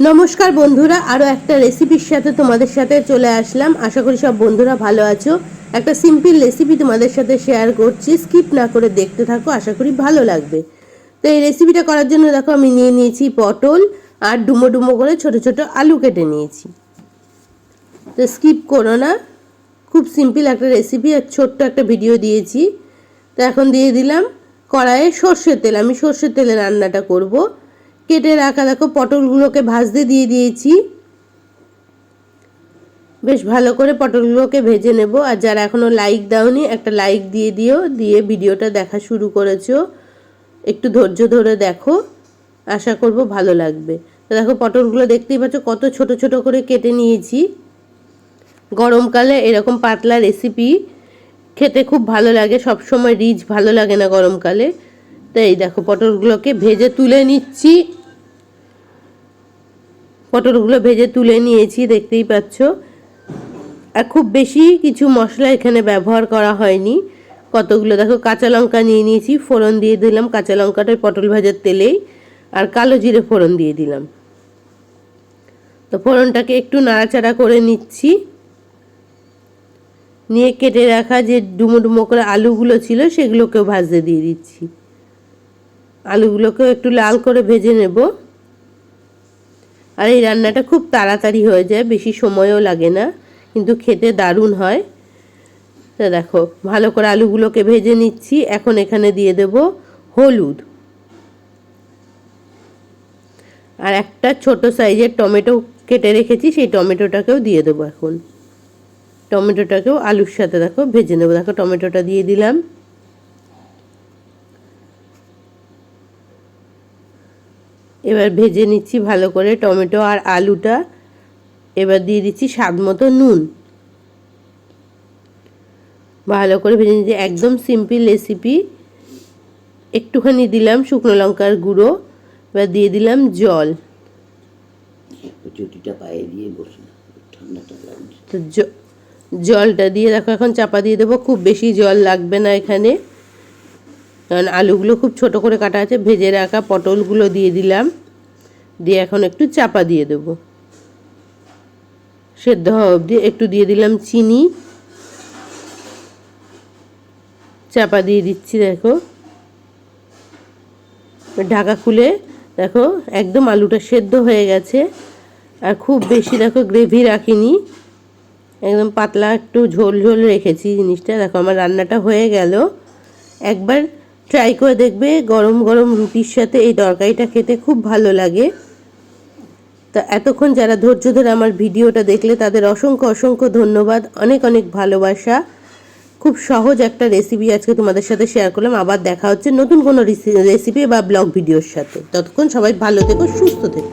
নমস্কার বন্ধুরা আরও একটা রেসিপির সাথে তোমাদের সাথে চলে আসলাম। আশা করি সব বন্ধুরা ভালো আছো। একটা সিম্পল রেসিপি তোমাদের সাথে শেয়ার করছি। স্কিপ না করে দেখতে থাকো, আশা করি ভালো লাগবে। তো এই রেসিপিটা করার জন্য দেখো, আমি নিয়ে নিয়েছি পটল আর ডুমো ডুমো করে ছোট ছোট আলু কেটে নিয়েছি। তো স্কিপ করো না। খুব সিম্পল একটা রেসিপি আর ছোট্ট একটা ভিডিও দিয়েছি। তো এখন দিয়ে দিলাম কড়াইয়ে সর্ষের তেল। আমি সর্ষের তেলে রান্নাটা করব। কেটে রাখা, দেখো পটলগুলোকে ভাজতে দিয়ে দিয়েছি। বেশ ভালো করে পটলগুলোকে ভেজে নেব। আর যারা এখনও লাইক দাওনি, একটা লাইক দিয়ে দিও, দিয়ে ভিডিওটা দেখা শুরু করেছ। একটু ধৈর্য ধরে দেখো। আশা করব ভালো লাগবে। তো দেখো পটলগুলো দেখতেই পাচ্ছ, কত ছোট ছোট করে কেটে নিয়েছি। গরমকালে এরকম পাতলা রেসিপি খেতে খুব ভালো লাগে সব সময় রিচ ভালো লাগে না গরমকালে। তো এই দেখো, পটলগুলোকে ভেজে তুলে নিচ্ছি। পটলগুলো ভেজে তুলে নিয়েছি, দেখতেই পাচ্ছ। আর খুব বেশি কিছু মশলা এখানে ব্যবহার করা হয়নি। কতগুলো? দেখো, কাঁচা লঙ্কা নিয়ে নিয়েছি, ফোড়ন দিয়ে দিলাম কাঁচা লঙ্কাটা পটল ভাজার তেলেই, আর কালো জিরে ফোড়ন দিয়ে দিলাম। তো ফোড়নটাকে একটু নাড়াচাড়া করে নিচ্ছি। নিয়ে কেটে রাখা যে ডুমো ডুমো করে আলুগুলো ছিল, সেগুলোকেও ভাজতে দিয়ে দিচ্ছি। আলুগুলোকেও একটু লাল করে ভেজে নেব। আর এই রান্নাটা খুব তাড়াতাড়ি হয়ে যায়, বেশি সময়ও লাগে না, কিন্তু খেতে দারুণ হয়। তা দেখো, ভালো করে আলুগুলোকে ভেজে নিচ্ছি। এখন এখানে দিয়ে দেব হলুদ। আর একটা ছোট সাইজের টমেটো কেটে রেখেছি, সেই টমেটোটাকেও দিয়ে দেবো এখন। টমেটোটাকেও আলুর সাথে দেখো ভেজে নেব। দেখো, টমেটোটা দিয়ে দিলাম। এবার ভেজে নিচ্ছি ভালো করে টমেটো আর আলুটা। এবার দিয়ে দিচ্ছি স্বাদ মতো নুন। ভালো করে ভেজে নিচ্ছি একদম সিম্পল রেসিপি। একটুখানি দিলাম শুকনো লঙ্কার গুঁড়ো এবার দিয়ে দিলাম জল। চুটিটা পায়ে দিয়ে বসে ঠান্ডাটা তো জলটা দিয়ে দেখো এখন চাপা দিয়ে দেবো খুব বেশি জল লাগবে না এখানে। কারণ আলুগুলো খুব ছোট করে কাটা আছে, ভেজে রাখা পটলগুলো দিয়ে দিলাম। দিয়ে এখন একটু চাপা দিয়ে দেবো। সেদ্ধ হওয়া অবধি একটু দিয়ে দিলাম চিনি। চাপা দিয়ে দিচ্ছি, দেখো। ঢাকা খুলে, দেখো, একদম আলুটা সেদ্ধ হয়ে গেছে। আর খুব বেশি, দেখো গ্রেভি রাখিনি। একদম পাতলা একটু ঝোল ঝোল রেখেছি জিনিসটা। দেখো, আমার রান্নাটা হয়ে গেল। একবার ট্রাই করে দেখবে, গরম গরম রুটির সাথে এই তরকারিটা খেতে খুব ভালো লাগে। তো এতক্ষণ যারা ধৈর্য ধরে আমার ভিডিওটা দেখলে, তাদের অসংখ্য অসংখ্য ধন্যবাদ, অনেক অনেক ভালোবাসা। খুব সহজ একটা রেসিপি আজকে তোমাদের সাথে শেয়ার করলাম, আবার দেখা হচ্ছে নতুন কোনো রেসিপি বা ব্লগ ভিডিওর সাথে। ততক্ষণ সবাই ভালো থেকো, সুস্থ থেকো।